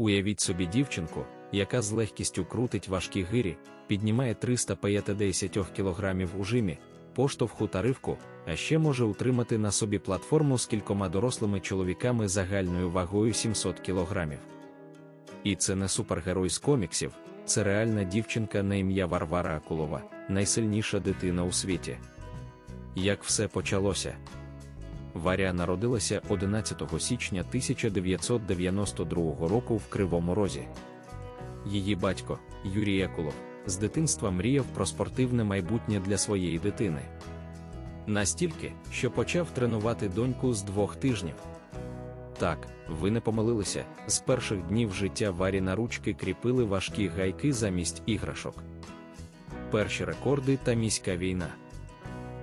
Уявіть собі дівчинку, яка з легкістю крутить важкі гирі, піднімає 350 кг у жимі, поштовху та ривку, а ще може утримати на собі платформу з кількома дорослими чоловіками загальною вагою 700 кг. І це не супергерой з коміксів, це реальна дівчинка на ім'я Варвара Акулова, найсильніша дитина у світі. Як все почалося? Варя народилася 11 січня 1992 року в Кривому Розі. Її батько, Юрій Акулов, з дитинства мріяв про спортивне майбутнє для своєї дитини. Настільки, що почав тренувати доньку з двох тижнів. Так, ви не помилилися, з перших днів життя Варі на ручки кріпили важкі гайки замість іграшок. Перші рекорди та міська війна.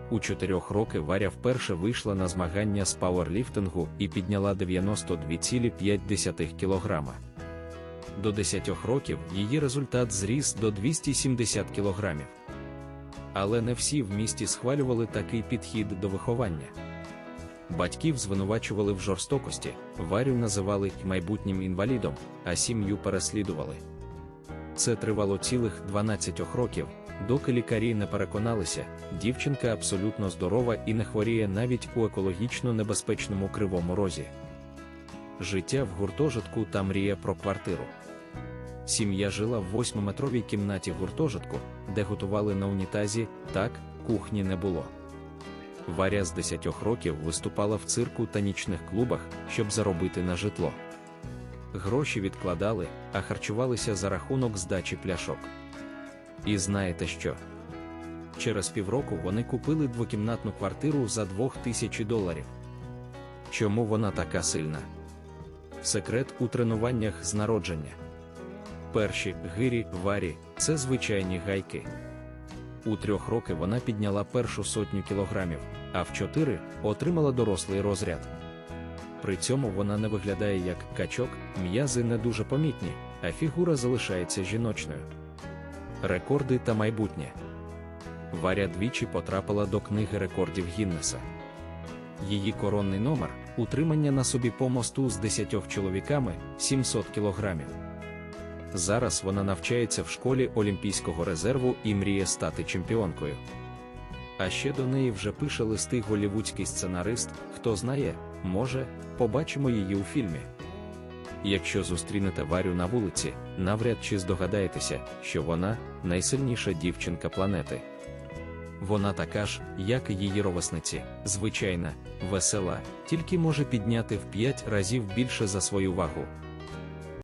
У чотирьох роки Варя вперше вийшла на змагання з пауерліфтингу і підняла 92,5 кг. До 10 років її результат зріс до 270 кг. Але не всі в місті схвалювали такий підхід до виховання. Батьків звинувачували в жорстокості, Варю називали майбутнім інвалідом, а сім'ю переслідували. Це тривало цілих 12 років, доки лікарі не переконалися, дівчинка абсолютно здорова і не хворіє навіть у екологічно небезпечному кривому розі. Життя в гуртожитку та мрія про квартиру. Сім'я жила в восьмиметровій кімнаті гуртожитку, де готували на унітазі, так, кухні не було. Варя з 10 років виступала в цирку та нічних клубах, щоб заробити на житло. Гроші відкладали, а харчувалися за рахунок здачі пляшок. І знаєте що? Через півроку вони купили двокімнатну квартиру за 2000 доларів. Чому вона така сильна? Секрет у тренуваннях з народження. Перші гирі варі це звичайні гайки. У трьох роки вона підняла першу сотню кілограмів, а в чотири отримала дорослий розряд. При цьому вона не виглядає як качок, м'язи не дуже помітні, а фігура залишається жіночною. Рекорди та майбутнє. Варя двічі потрапила до книги рекордів Гіннеса. Її коронний номер утримання на собі по мосту з 10 чоловіками 700 кілограмів. Зараз вона навчається в школі Олімпійського резерву і мріє стати чемпіонкою. А ще до неї вже пише листи голівудський сценарист, хто знає, може, побачимо її у фільмі. Якщо зустрінете Варю на вулиці, навряд чи здогадаєтеся, що вона найсильніша дівчинка планети. Вона така ж, як і її ровесниці, звичайна, весела, тільки може підняти в 5 разів більше за свою вагу,